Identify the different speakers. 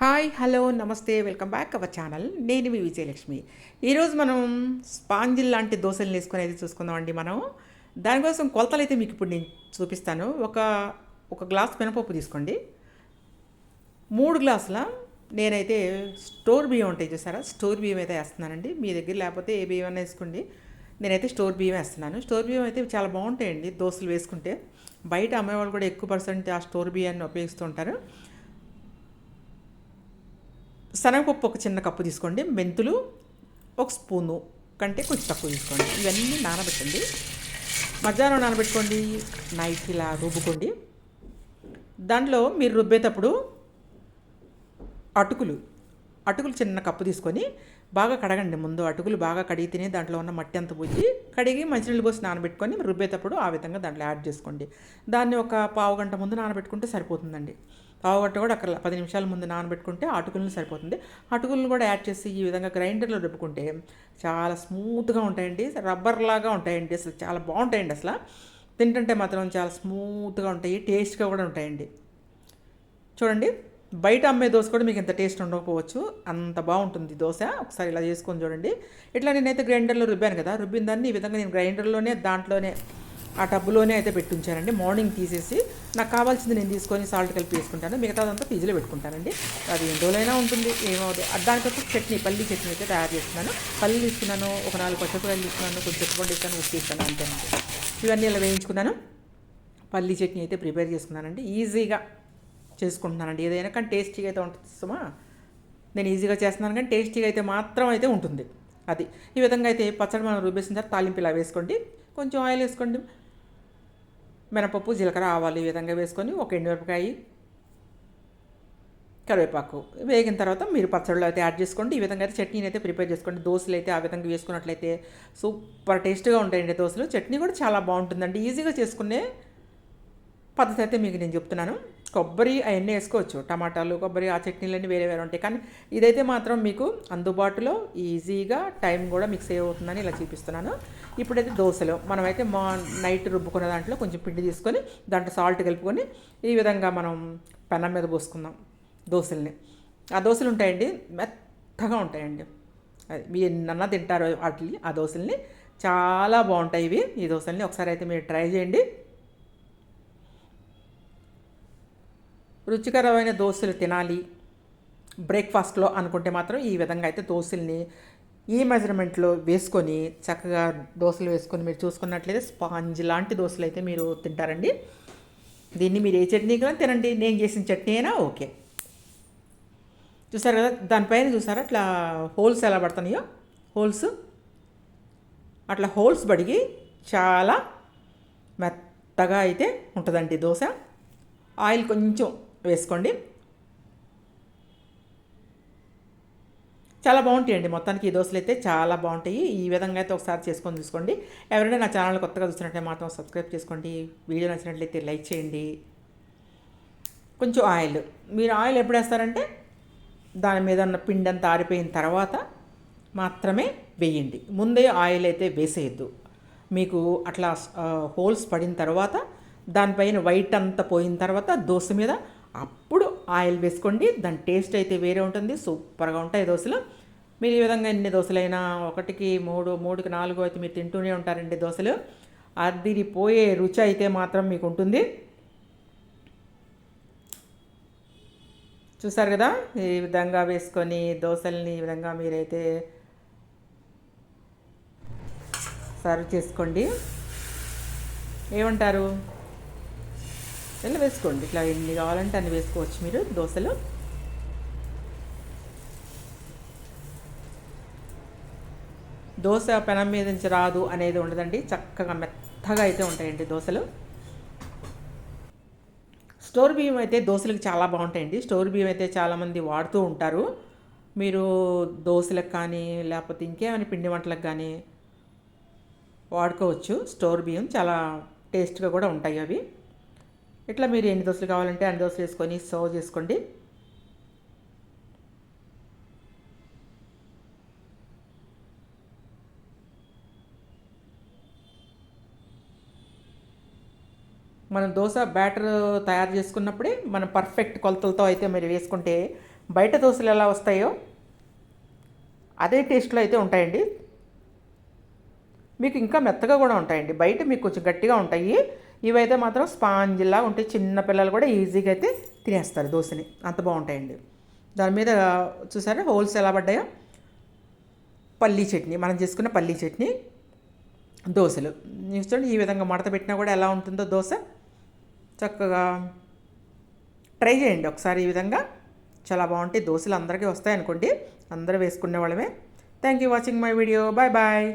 Speaker 1: Hi hello నమస్తే welcome back our channel. నేను మీ విజయలక్ష్మి. ఈరోజు మనం స్పాంజిల్ లాంటి దోశలు వేసుకొని అయితే చూసుకుందామండి మనం. దానికోసం కొలతలు అయితే మీకు ఇప్పుడు నేను చూపిస్తాను. ఒక ఒక గ్లాస్ మినపప్పు తీసుకోండి. మూడు గ్లాసుల నేనైతే స్టోర్ బియ్యం ఉంటాయి చూసారా? స్టోర్ బియ్యం అయితే వేస్తున్నానండి. మీ దగ్గర లేకపోతే ఏ బియ్యం అయినా వేసుకోండి. నేనైతే స్టోర్ బియ్యం వేస్తున్నాను. స్టోర్ బియ్యం అయితే చాలా బాగుంటాయండి దోశలు వేసుకుంటే. బయట అమ్మేవాళ్ళు కూడా ఎక్కువ పర్సెంట్ ఆ స్టోర్ బియ్యాన్ని ఉపయోగిస్తుంటారు శనగపప్పు ఒక చిన్న కప్పు తీసుకోండి. మెంతులు ఒక స్పూను కంటే కొంచెం తక్కువ తీసుకోండి. ఇవన్నీ నానబెట్టండి. మధ్యాహ్నం నానబెట్టుకోండి. నైట్ ఇలా రుబ్బుకోండి. దాంట్లో మీరు రుబ్బేటప్పుడు అటుకులు అటుకులు చిన్న కప్పు తీసుకొని బాగా కడగండి. ముందు అటుకులు బాగా కడిగి దాంట్లో ఉన్న మట్టి అంతా పోయి కడిగి మంచినీళ్ళు పోసి నానబెట్టుకొని రుబ్బేటప్పుడు ఆ విధంగా దాంట్లో యాడ్ చేసుకోండి. దాన్ని ఒక పావు గంట ముందు నానబెట్టుకుంటే సరిపోతుందండి. పావుగట్ట కూడా అక్కడ పది నిమిషాల ముందు నానబెట్టుకుంటే అటుకులను సరిపోతుంది. అటుకులను కూడా యాడ్ చేసి ఈ విధంగా గ్రైండర్లో రుబ్బుకుంటే చాలా స్మూత్గా ఉంటాయండి. రబ్బర్ లాగా ఉంటాయండి అసలు చాలా బాగుంటాయండి అసలు. తింటుంటే మాత్రం చాలా స్మూత్గా ఉంటాయి టేస్ట్గా కూడా ఉంటాయండి. చూడండి బయట అమ్మే దోశ కూడా మీకు ఇంత టేస్ట్ ఉండకపోవచ్చు. అంత బాగుంటుంది దోశ. ఒకసారి ఇలా చేసుకొని చూడండి. ఇట్లా నేనైతే గ్రైండర్లో రుబ్బాను కదా రుబ్బిన దాన్ని ఈ విధంగా నేను గ్రైండర్లోనే దాంట్లోనే ఆ టబ్బులోనే అయితే పెట్టుంచానండి. మార్నింగ్ తీసేసి నాకు కావాల్సింది నేను తీసుకొని సాల్ట్ కలిపి వేసుకుంటాను. మిగతాదంతా ఫ్రిడ్జ్లో పెట్టుకుంటానండి. అది ఎండోలైనా ఉంటుంది. ఏమవుతుంది దానికొచ్చి చట్నీ పల్లి చట్నీ అయితే తయారు చేస్తున్నాను. పల్లీలు తీసుకున్నాను. ఒక నాలుగు పచ్చకూరలు తీసుకున్నాను. కొంచెం చెప్పుకోండి ఇస్తాను ఉప్పు ఇస్తాను అంతేనండి. ఇవన్నీ ఇలా వేయించుకున్నాను. పల్లి చట్నీ అయితే ప్రిపేర్ చేసుకున్నానండి. ఈజీగా చేసుకుంటున్నానండి. ఏదైనా కానీ టేస్టీగా అయితే ఉంటుంది సుమా. నేను ఈజీగా చేస్తున్నాను కానీ టేస్టీగా అయితే మాత్రం అయితే ఉంటుంది. అది. ఈ విధంగా అయితే పచ్చడి మనం రుబ్బేసిన తర్వాత తాలింపు ఇలా వేసుకోండి. కొంచెం ఆయిల్ వేసుకోండి. మినపప్పు జీలకర్ర ఆవాలు ఈ విధంగా వేసుకొని ఒక ఎండుమిరపకాయ కరివేపాకు వేగిన తర్వాత మీరు పచ్చళ్ళు అయితే యాడ్ చేసుకోండి. ఈ విధంగా అయితే చట్నీని అయితే ప్రిపేర్ చేసుకోండి. దోశలు అయితే ఆ విధంగా వేసుకున్నట్లయితే సూపర్ టేస్ట్గా ఉంటాయండి దోశలు. చట్నీ కూడా చాలా బాగుంటుందండి. ఈజీగా చేసుకునే పద్ధతి అయితే మీకు నేను చెప్తున్నాను. కొబ్బరి అవన్నీ వేసుకోవచ్చు. టమాటాలు కొబ్బరి ఆ చట్నీలన్నీ వేరే వేరే ఉంటాయి. కానీ ఇదైతే మాత్రం మీకు అందుబాటులో ఈజీగా టైం కూడా మిక్స్ సేవ్ అవుతుందని ఇలా చూపిస్తున్నాను. ఇప్పుడైతే దోశలు. మనమైతే మా నైట్ రుబ్బుకున్న దాంట్లో కొంచెం పిండి తీసుకొని దాంట్లో సాల్ట్ కలుపుకొని ఈ విధంగా మనం పెనం మీద పోసుకుందాం దోశల్ని. ఆ దోశలు ఉంటాయండి మెత్తగా ఉంటాయండి. అది మీ ఎన్నన్నా తింటారు వాటిని ఆ దోశల్ని. చాలా బాగుంటాయి ఇవి. ఈ దోశల్ని ఒకసారి అయితే మీరు ట్రై చేయండి. రుచికరమైన దోశలు తినాలి. బ్రేక్ఫాస్ట్లో అనుకుంటే మాత్రం ఈ విధంగా అయితే దోశల్ని ఈ మెజర్మెంట్లో వేసుకొని చక్కగా దోశలు వేసుకొని మీరు చూసుకున్నట్లయితే స్పాంజ్ లాంటి దోశలు అయితే మీరు తింటారండి. దీన్ని మీరు ఏ చట్నీ కూడా తినండి. నేను చేసిన చట్నీ అయినా ఓకే. చూసారు కదా? దానిపైన చూసారా? అట్లా హోల్స్ ఎలా పడుతున్నాయో హోల్స్. అట్లా హోల్స్ పడిగి చాలా మెత్తగా అయితే ఉంటుందండి దోశ. ఆయిల్ కొంచెం వేసుకోండి. చాలా బాగుంటాయండి. మొత్తానికి ఈ దోశలు అయితే చాలా బాగుంటాయి. ఈ విధంగా అయితే ఒకసారి చేసుకొని చూసుకోండి. ఎవరైనా నా ఛానల్ కొత్తగా చూసినట్లయితే మాత్రం సబ్స్క్రైబ్ చేసుకోండి. వీడియో నచ్చినట్లయితే లైక్ చేయండి. కొంచెం ఆయిల్. మీరు ఆయిల్ ఎప్పుడు వేస్తారంటే దాని మీద ఉన్న పిండి అంతా ఆరిపోయిన తర్వాత మాత్రమే వేయండి. ముందే ఆయిల్ అయితే వేసేయద్దు. మీకు అట్లా హోల్స్ పడిన తర్వాత దానిపైన వైట్ అంతా పోయిన తర్వాత దోశ మీద అప్పుడు ఆయిల్ వేసుకోండి దాని టేస్ట్ అయితే వేరే ఉంటుంది సూపర్గా ఉంటాయి దోశలు. మీరు ఈ విధంగా ఎన్ని దోశలైనా ఒకటికి మూడు మూడుకి నాలుగు అయితే మీరు తింటూనే ఉంటారండి దోశలు. అది పోయే రుచి అయితే మాత్రం మీకు ఉంటుంది. చూసారు కదా ఈ విధంగా వేసుకొని దోశల్ని ఈ విధంగా మీరైతే సర్వ్ చేసుకోండి. ఏమంటారు? ఇలా వేసుకోండి. ఇట్లా ఎన్ని కావాలంటే అన్ని వేసుకోవచ్చు మీరు దోశలు. దోశ పెనం మీద నుంచి రాదు అనేది ఉండదండి. చక్కగా మెత్తగా అయితే ఉంటాయండి దోశలు. స్టోర్ బియ్యం అయితే దోశలకు చాలా బాగుంటాయండి. స్టోర్ బియ్యం అయితే చాలామంది వాడుతూ ఉంటారు. మీరు దోశలకు కానీ లేకపోతే ఇంకేమైనా పిండి వంటలకు కానీ వాడుకోవచ్చు. స్టోర్ బియ్యం చాలా టేస్ట్గా కూడా ఉంటాయి అవి. ఇట్లా మీరు ఎన్ని దోశలు కావాలంటే అన్ని దోశలు వేసుకొని సర్వ్ చేసుకోండి. మనం దోశ బ్యాటర్ తయారు చేసుకున్నప్పుడే మనం పర్ఫెక్ట్ కొలతలతో అయితే మీరు వేసుకుంటే బయట దోశలు ఎలా వస్తాయో అదే టేస్ట్లో అయితే ఉంటాయండి. మీకు ఇంకా మెత్తగా కూడా ఉంటాయండి. బయట మీకు కొంచెం గట్టిగా ఉంటాయి. ఇవైతే మాత్రం స్పాంజిలా ఉంటే చిన్న పిల్లలు కూడా ఈజీగా అయితే తినేస్తారు దోశని. అంత బాగుంటాయండి. దాని మీద చూసారా? హోల్స్ ఎలా పడ్డాయో? పల్లీ చట్నీ. మనం చేసుకున్న పల్లీ చట్నీ దోశలు. చూడండి ఈ విధంగా మడత పెట్టినా కూడా ఎలా ఉంటుందో దోశ. చక్కగా ట్రై చేయండి ఒకసారి ఈ విధంగా. చాలా బాగుంటాయి. దోశలు అందరికీ వస్తాయనుకోండి. అందరూ వేసుకునే వాళ్ళమే. Thank you watching my video bye bye